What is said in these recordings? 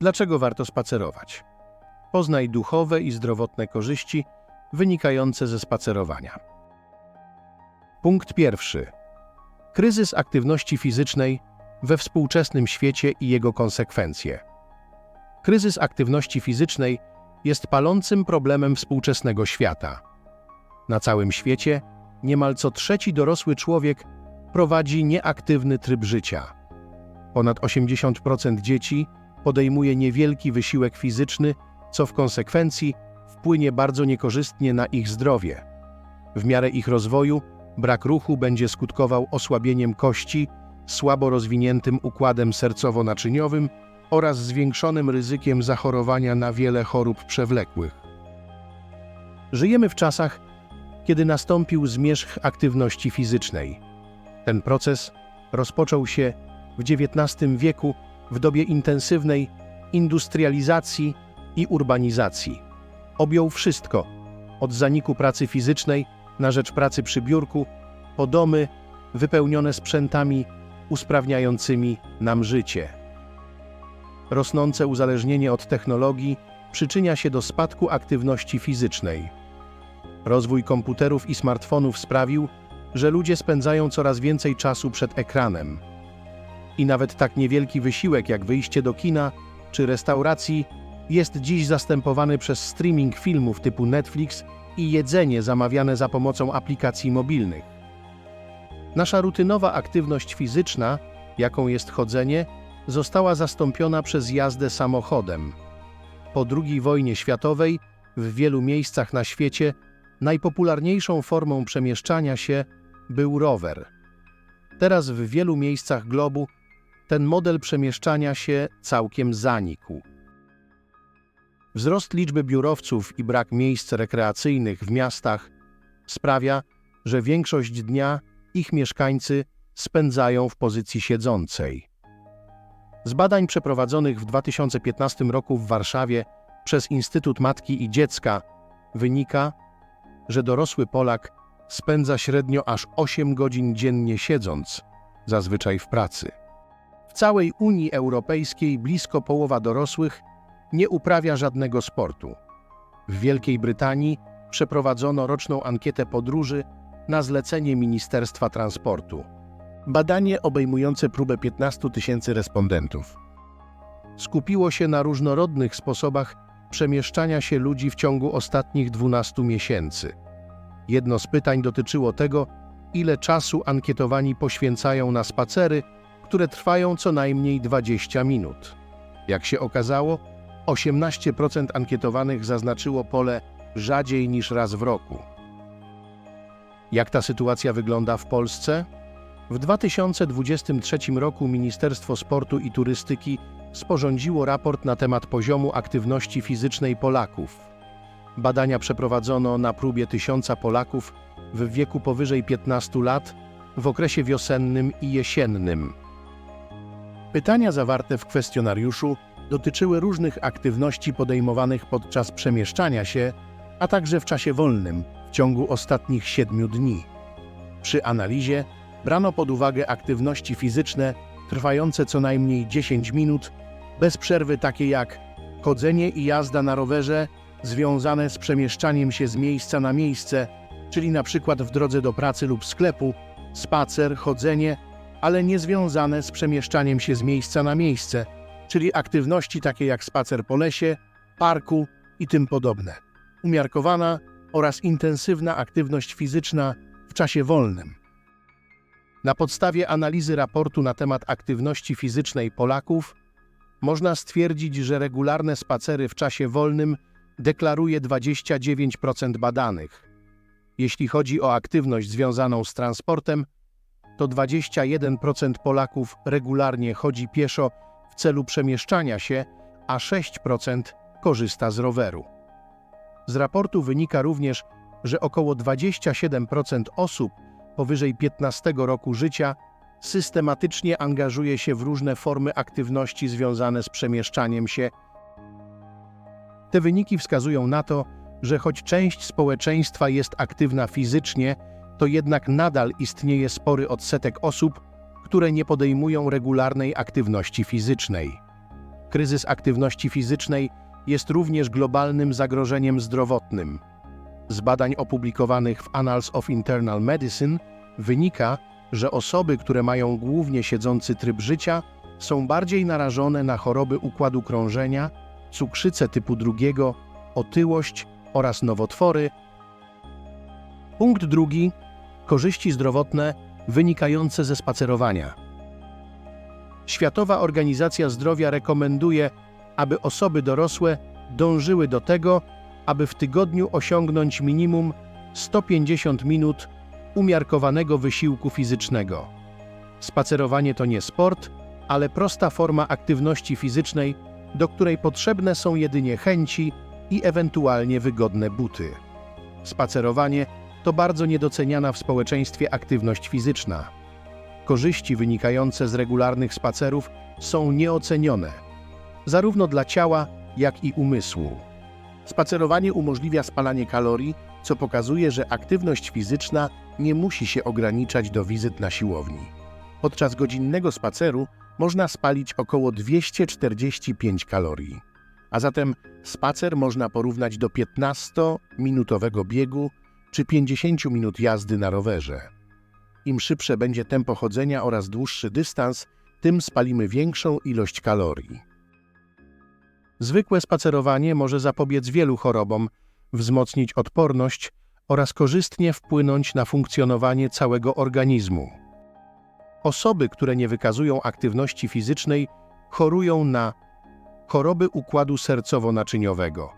Dlaczego warto spacerować? Poznaj duchowe i zdrowotne korzyści wynikające ze spacerowania. Punkt pierwszy. Kryzys aktywności fizycznej we współczesnym świecie i jego konsekwencje. Kryzys aktywności fizycznej jest palącym problemem współczesnego świata. Na całym świecie niemal co trzeci dorosły człowiek prowadzi nieaktywny tryb życia. Ponad 80% dzieci podejmuje niewielki wysiłek fizyczny, co w konsekwencji wpłynie bardzo niekorzystnie na ich zdrowie. W miarę ich rozwoju brak ruchu będzie skutkował osłabieniem kości, słabo rozwiniętym układem sercowo-naczyniowym oraz zwiększonym ryzykiem zachorowania na wiele chorób przewlekłych. Żyjemy w czasach, kiedy nastąpił zmierzch aktywności fizycznej. Ten proces rozpoczął się w XIX wieku w dobie intensywnej industrializacji i urbanizacji. Objął wszystko, od zaniku pracy fizycznej na rzecz pracy przy biurku, po domy wypełnione sprzętami usprawniającymi nam życie. Rosnące uzależnienie od technologii przyczynia się do spadku aktywności fizycznej. Rozwój komputerów i smartfonów sprawił, że ludzie spędzają coraz więcej czasu przed ekranem. I nawet tak niewielki wysiłek jak wyjście do kina czy restauracji jest dziś zastępowany przez streaming filmów typu Netflix i jedzenie zamawiane za pomocą aplikacji mobilnych. Nasza rutynowa aktywność fizyczna, jaką jest chodzenie, została zastąpiona przez jazdę samochodem. Po II wojnie światowej w wielu miejscach na świecie najpopularniejszą formą przemieszczania się był rower. Teraz w wielu miejscach globu ten model przemieszczania się całkiem zanikł. Wzrost liczby biurowców i brak miejsc rekreacyjnych w miastach sprawia, że większość dnia ich mieszkańcy spędzają w pozycji siedzącej. Z badań przeprowadzonych w 2015 roku w Warszawie przez Instytut Matki i Dziecka wynika, że dorosły Polak spędza średnio aż 8 godzin dziennie siedząc, zazwyczaj w pracy. W całej Unii Europejskiej blisko połowa dorosłych nie uprawia żadnego sportu. W Wielkiej Brytanii przeprowadzono roczną ankietę podróży na zlecenie Ministerstwa Transportu. Badanie obejmujące próbę 15 tysięcy respondentów skupiło się na różnorodnych sposobach przemieszczania się ludzi w ciągu ostatnich 12 miesięcy. Jedno z pytań dotyczyło tego, ile czasu ankietowani poświęcają na spacery, które trwają co najmniej 20 minut. Jak się okazało, 18% ankietowanych zaznaczyło pole rzadziej niż raz w roku. Jak ta sytuacja wygląda w Polsce? W 2023 roku Ministerstwo Sportu i Turystyki sporządziło raport na temat poziomu aktywności fizycznej Polaków. Badania przeprowadzono na próbie tysiąca Polaków w wieku powyżej 15 lat w okresie wiosennym i jesiennym. Pytania zawarte w kwestionariuszu dotyczyły różnych aktywności podejmowanych podczas przemieszczania się, a także w czasie wolnym w ciągu ostatnich siedmiu dni. Przy analizie brano pod uwagę aktywności fizyczne trwające co najmniej 10 minut, bez przerwy takie jak chodzenie i jazda na rowerze związane z przemieszczaniem się z miejsca na miejsce, czyli na przykład w drodze do pracy lub sklepu, spacer, chodzenie, ale nie związane z przemieszczaniem się z miejsca na miejsce, czyli aktywności takie jak spacer po lesie, parku i tym podobne. Umiarkowana oraz intensywna aktywność fizyczna w czasie wolnym. Na podstawie analizy raportu na temat aktywności fizycznej Polaków można stwierdzić, że regularne spacery w czasie wolnym deklaruje 29% badanych. Jeśli chodzi o aktywność związaną z transportem, to 21% Polaków regularnie chodzi pieszo w celu przemieszczania się, a 6% korzysta z roweru. Z raportu wynika również, że około 27% osób powyżej 15 roku życia systematycznie angażuje się w różne formy aktywności związane z przemieszczaniem się. Te wyniki wskazują na to, że choć część społeczeństwa jest aktywna fizycznie, to jednak nadal istnieje spory odsetek osób, które nie podejmują regularnej aktywności fizycznej. Kryzys aktywności fizycznej jest również globalnym zagrożeniem zdrowotnym. Z badań opublikowanych w Annals of Internal Medicine wynika, że osoby, które mają głównie siedzący tryb życia, są bardziej narażone na choroby układu krążenia, cukrzycę typu drugiego, otyłość oraz nowotwory. Punkt drugi korzyści zdrowotne wynikające ze spacerowania. Światowa Organizacja Zdrowia rekomenduje, aby osoby dorosłe dążyły do tego, aby w tygodniu osiągnąć minimum 150 minut umiarkowanego wysiłku fizycznego. Spacerowanie to nie sport, ale prosta forma aktywności fizycznej, do której potrzebne są jedynie chęci i ewentualnie wygodne buty. Spacerowanie to bardzo niedoceniana w społeczeństwie aktywność fizyczna. Korzyści wynikające z regularnych spacerów są nieocenione, zarówno dla ciała, jak i umysłu. Spacerowanie umożliwia spalanie kalorii, co pokazuje, że aktywność fizyczna nie musi się ograniczać do wizyt na siłowni. Podczas godzinnego spaceru można spalić około 245 kalorii. A zatem spacer można porównać do 15-minutowego biegu czy 50 minut jazdy na rowerze. Im szybsze będzie tempo chodzenia oraz dłuższy dystans, tym spalimy większą ilość kalorii. Zwykłe spacerowanie może zapobiec wielu chorobom, wzmocnić odporność oraz korzystnie wpłynąć na funkcjonowanie całego organizmu. Osoby, które nie wykazują aktywności fizycznej, chorują na choroby układu sercowo-naczyniowego,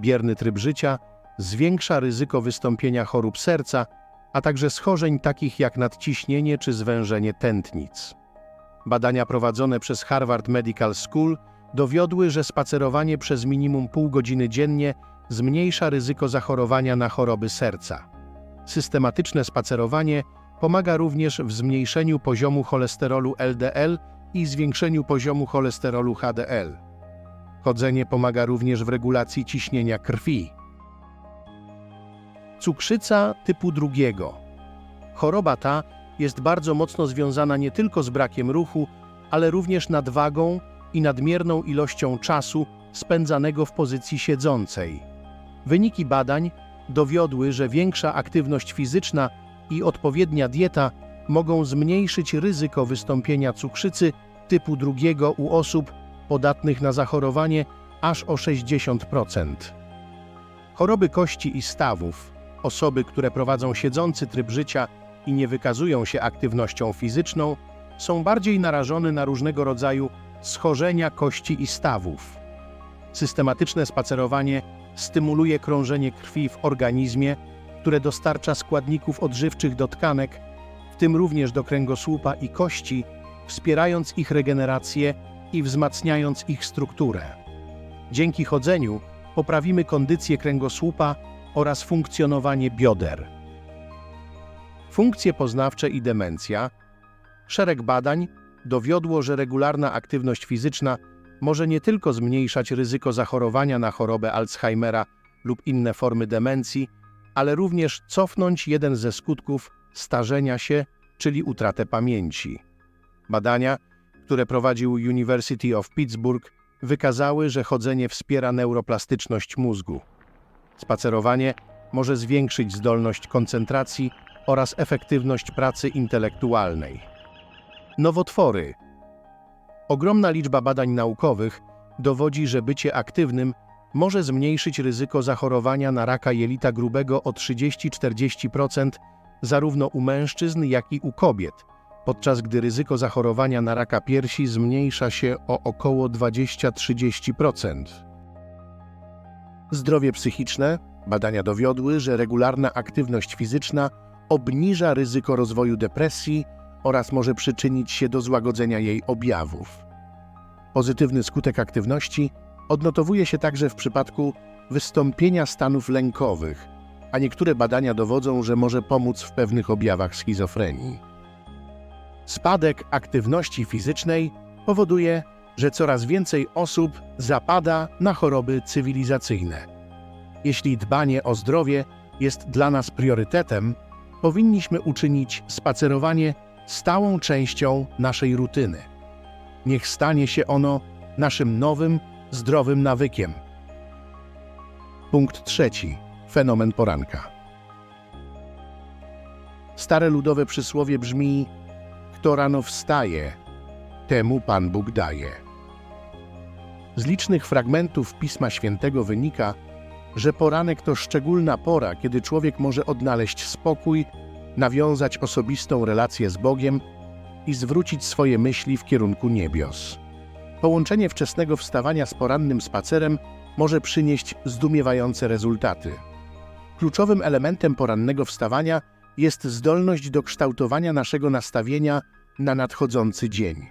bierny tryb życia, zwiększa ryzyko wystąpienia chorób serca, a także schorzeń takich jak nadciśnienie czy zwężenie tętnic. Badania prowadzone przez Harvard Medical School dowiodły, że spacerowanie przez minimum pół godziny dziennie zmniejsza ryzyko zachorowania na choroby serca. Systematyczne spacerowanie pomaga również w zmniejszeniu poziomu cholesterolu LDL i zwiększeniu poziomu cholesterolu HDL. Chodzenie pomaga również w regulacji ciśnienia krwi. Cukrzyca typu drugiego. Choroba ta jest bardzo mocno związana nie tylko z brakiem ruchu, ale również nadwagą i nadmierną ilością czasu spędzanego w pozycji siedzącej. Wyniki badań dowiodły, że większa aktywność fizyczna i odpowiednia dieta mogą zmniejszyć ryzyko wystąpienia cukrzycy typu drugiego u osób podatnych na zachorowanie aż o 60%. Choroby kości i stawów, osoby, które prowadzą siedzący tryb życia i nie wykazują się aktywnością fizyczną, są bardziej narażone na różnego rodzaju schorzenia kości i stawów. Systematyczne spacerowanie stymuluje krążenie krwi w organizmie, które dostarcza składników odżywczych do tkanek, w tym również do kręgosłupa i kości, wspierając ich regenerację i wzmacniając ich strukturę. Dzięki chodzeniu poprawimy kondycję kręgosłupa oraz funkcjonowanie bioder. Funkcje poznawcze i demencja. Szereg badań dowiodło, że regularna aktywność fizyczna może nie tylko zmniejszać ryzyko zachorowania na chorobę Alzheimera lub inne formy demencji, ale również cofnąć jeden ze skutków starzenia się, czyli utratę pamięci. Badania, które prowadził University of Pittsburgh, wykazały, że chodzenie wspiera neuroplastyczność mózgu. Spacerowanie może zwiększyć zdolność koncentracji oraz efektywność pracy intelektualnej. Nowotwory. Ogromna liczba badań naukowych dowodzi, że bycie aktywnym może zmniejszyć ryzyko zachorowania na raka jelita grubego o 30-40% zarówno u mężczyzn, jak i u kobiet, podczas gdy ryzyko zachorowania na raka piersi zmniejsza się o około 20-30%. Zdrowie psychiczne. Badania dowiodły, że regularna aktywność fizyczna obniża ryzyko rozwoju depresji oraz może przyczynić się do złagodzenia jej objawów. Pozytywny skutek aktywności odnotowuje się także w przypadku wystąpienia stanów lękowych, a niektóre badania dowodzą, że może pomóc w pewnych objawach schizofrenii. Spadek aktywności fizycznej powoduje, że coraz więcej osób zapada na choroby cywilizacyjne. Jeśli dbanie o zdrowie jest dla nas priorytetem, powinniśmy uczynić spacerowanie stałą częścią naszej rutyny. Niech stanie się ono naszym nowym, zdrowym nawykiem. Punkt trzeci. Fenomen poranka. Stare ludowe przysłowie brzmi: Kto rano wstaje, temu Pan Bóg daje. Z licznych fragmentów Pisma Świętego wynika, że poranek to szczególna pora, kiedy człowiek może odnaleźć spokój, nawiązać osobistą relację z Bogiem i zwrócić swoje myśli w kierunku niebios. Połączenie wczesnego wstawania z porannym spacerem może przynieść zdumiewające rezultaty. Kluczowym elementem porannego wstawania jest zdolność do kształtowania naszego nastawienia na nadchodzący dzień.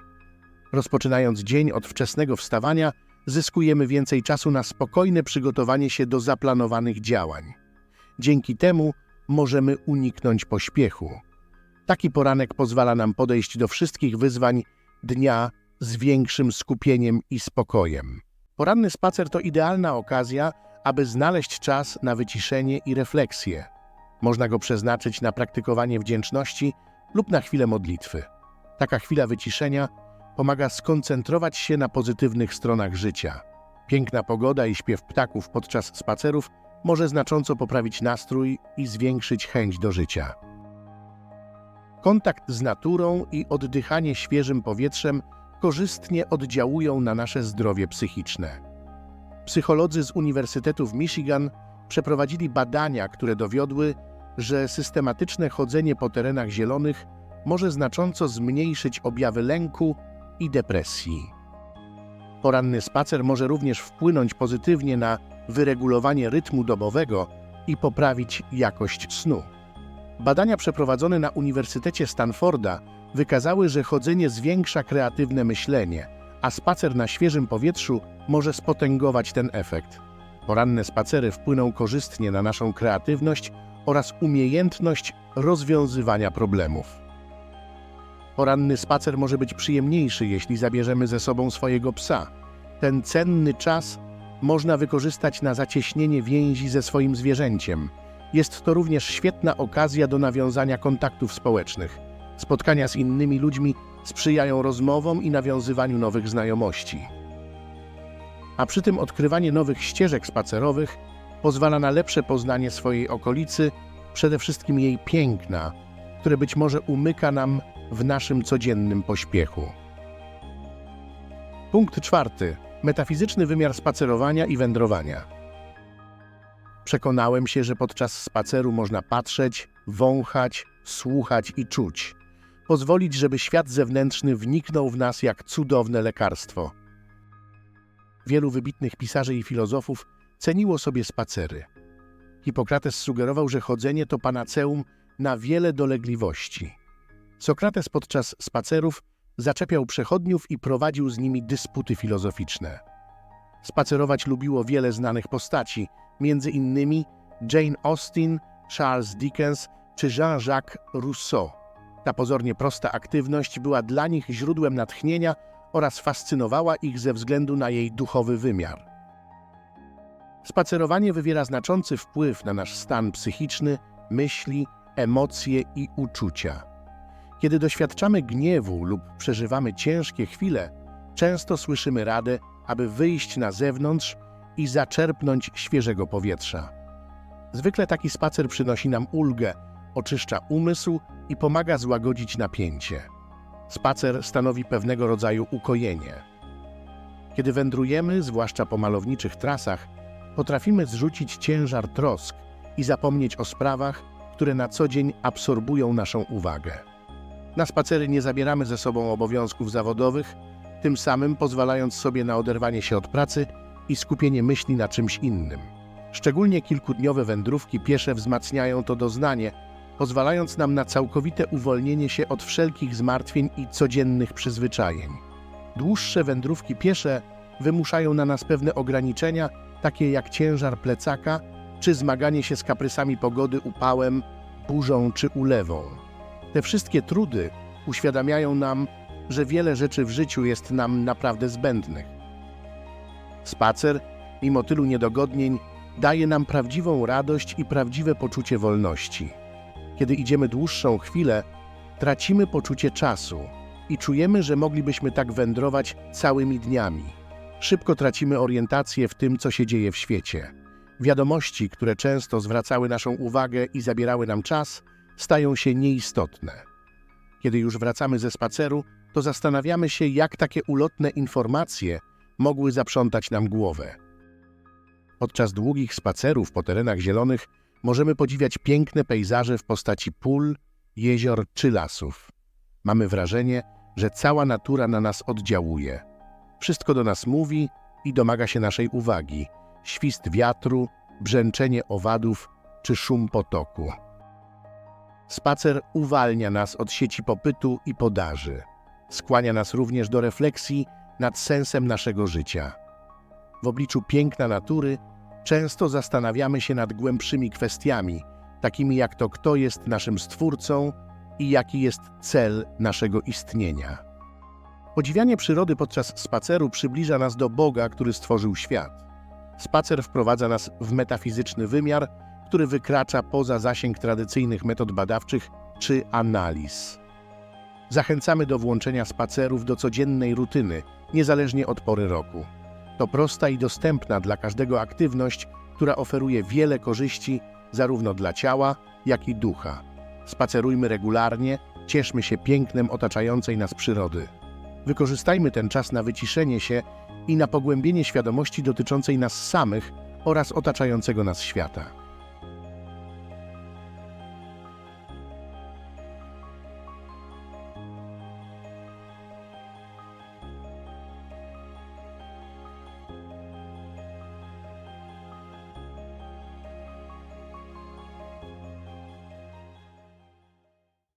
Rozpoczynając dzień od wczesnego wstawania, zyskujemy więcej czasu na spokojne przygotowanie się do zaplanowanych działań. Dzięki temu możemy uniknąć pośpiechu. Taki poranek pozwala nam podejść do wszystkich wyzwań dnia z większym skupieniem i spokojem. Poranny spacer to idealna okazja, aby znaleźć czas na wyciszenie i refleksję. Można go przeznaczyć na praktykowanie wdzięczności lub na chwilę modlitwy. Taka chwila wyciszenia pomaga skoncentrować się na pozytywnych stronach życia. Piękna pogoda i śpiew ptaków podczas spacerów może znacząco poprawić nastrój i zwiększyć chęć do życia. Kontakt z naturą i oddychanie świeżym powietrzem korzystnie oddziałują na nasze zdrowie psychiczne. Psycholodzy z Uniwersytetu w Michigan przeprowadzili badania, które dowiodły, że systematyczne chodzenie po terenach zielonych może znacząco zmniejszyć objawy lęku i depresji. Poranny spacer może również wpłynąć pozytywnie na wyregulowanie rytmu dobowego i poprawić jakość snu. Badania przeprowadzone na Uniwersytecie Stanforda wykazały, że chodzenie zwiększa kreatywne myślenie, a spacer na świeżym powietrzu może spotęgować ten efekt. Poranne spacery wpłyną korzystnie na naszą kreatywność oraz umiejętność rozwiązywania problemów. Poranny spacer może być przyjemniejszy, jeśli zabierzemy ze sobą swojego psa. Ten cenny czas można wykorzystać na zacieśnienie więzi ze swoim zwierzęciem. Jest to również świetna okazja do nawiązania kontaktów społecznych. Spotkania z innymi ludźmi sprzyjają rozmowom i nawiązywaniu nowych znajomości. A przy tym odkrywanie nowych ścieżek spacerowych pozwala na lepsze poznanie swojej okolicy, przede wszystkim jej piękna, które być może umyka nam w naszym codziennym pośpiechu. Punkt czwarty. Metafizyczny wymiar spacerowania i wędrowania. Przekonałem się, że podczas spaceru można patrzeć, wąchać, słuchać i czuć. Pozwolić, żeby świat zewnętrzny wniknął w nas jak cudowne lekarstwo. Wielu wybitnych pisarzy i filozofów ceniło sobie spacery. Hipokrates sugerował, że chodzenie to panaceum na wiele dolegliwości. Sokrates podczas spacerów zaczepiał przechodniów i prowadził z nimi dysputy filozoficzne. Spacerować lubiło wiele znanych postaci, między innymi Jane Austen, Charles Dickens czy Jean-Jacques Rousseau. Ta pozornie prosta aktywność była dla nich źródłem natchnienia oraz fascynowała ich ze względu na jej duchowy wymiar. Spacerowanie wywiera znaczący wpływ na nasz stan psychiczny, myśli, emocje i uczucia. Kiedy doświadczamy gniewu lub przeżywamy ciężkie chwile, często słyszymy radę, aby wyjść na zewnątrz i zaczerpnąć świeżego powietrza. Zwykle taki spacer przynosi nam ulgę, oczyszcza umysł i pomaga złagodzić napięcie. Spacer stanowi pewnego rodzaju ukojenie. Kiedy wędrujemy, zwłaszcza po malowniczych trasach, potrafimy zrzucić ciężar trosk i zapomnieć o sprawach, które na co dzień absorbują naszą uwagę. Na spacery nie zabieramy ze sobą obowiązków zawodowych, tym samym pozwalając sobie na oderwanie się od pracy i skupienie myśli na czymś innym. Szczególnie kilkudniowe wędrówki piesze wzmacniają to doznanie, pozwalając nam na całkowite uwolnienie się od wszelkich zmartwień i codziennych przyzwyczajeń. Dłuższe wędrówki piesze wymuszają na nas pewne ograniczenia, takie jak ciężar plecaka czy zmaganie się z kaprysami pogody upałem, burzą czy ulewą. Te wszystkie trudy uświadamiają nam, że wiele rzeczy w życiu jest nam naprawdę zbędnych. Spacer, mimo tylu niedogodnień, daje nam prawdziwą radość i prawdziwe poczucie wolności. Kiedy idziemy dłuższą chwilę, tracimy poczucie czasu i czujemy, że moglibyśmy tak wędrować całymi dniami. szybko tracimy orientację w tym, co się dzieje w świecie. Wiadomości, które często zwracały naszą uwagę i zabierały nam czas, stają się nieistotne. Kiedy już wracamy ze spaceru, to zastanawiamy się, jak takie ulotne informacje mogły zaprzątać nam głowę. Podczas długich spacerów po terenach zielonych możemy podziwiać piękne pejzaże w postaci pól, jezior czy lasów. Mamy wrażenie, że cała natura na nas oddziałuje. Wszystko do nas mówi i domaga się naszej uwagi. Świst wiatru, brzęczenie owadów czy szum potoku. Spacer uwalnia nas od sieci popytu i podaży. Skłania nas również do refleksji nad sensem naszego życia. W obliczu piękna natury często zastanawiamy się nad głębszymi kwestiami, takimi jak to, kto jest naszym stwórcą i jaki jest cel naszego istnienia. Podziwianie przyrody podczas spaceru przybliża nas do Boga, który stworzył świat. Spacer wprowadza nas w metafizyczny wymiar, który wykracza poza zasięg tradycyjnych metod badawczych czy analiz. Zachęcamy do włączenia spacerów do codziennej rutyny, niezależnie od pory roku. To prosta i dostępna dla każdego aktywność, która oferuje wiele korzyści zarówno dla ciała, jak i ducha. Spacerujmy regularnie, cieszmy się pięknem otaczającej nas przyrody. Wykorzystajmy ten czas na wyciszenie się i na pogłębienie świadomości dotyczącej nas samych oraz otaczającego nas świata.